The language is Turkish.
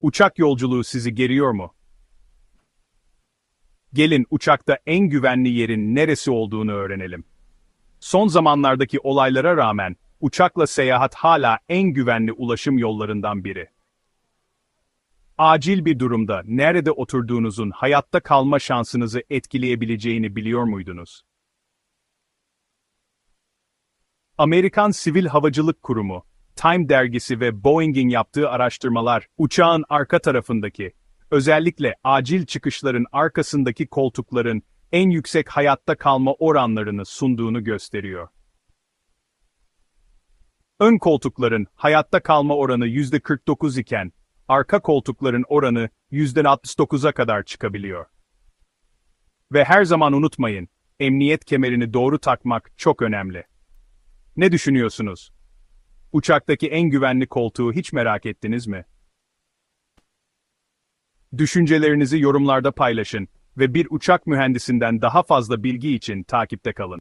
Uçak yolculuğu sizi geriyor mu? Gelin uçakta en güvenli yerin neresi olduğunu öğrenelim. Son zamanlardaki olaylara rağmen uçakla seyahat hala en güvenli ulaşım yollarından biri. Acil bir durumda nerede oturduğunuzun hayatta kalma şansınızı etkileyebileceğini biliyor muydunuz? Amerikan Sivil Havacılık Kurumu, Time dergisi ve Boeing'in yaptığı araştırmalar, uçağın arka tarafındaki, özellikle acil çıkışların arkasındaki koltukların en yüksek hayatta kalma oranlarını sunduğunu gösteriyor. Ön koltukların hayatta kalma oranı %49 iken, arka koltukların oranı %69'a kadar çıkabiliyor. Ve her zaman unutmayın, emniyet kemerini doğru takmak çok önemli. Ne düşünüyorsunuz? Uçaktaki en güvenli koltuğu hiç merak ettiniz mi? Düşüncelerinizi yorumlarda paylaşın ve bir uçak mühendisinden daha fazla bilgi için takipte kalın.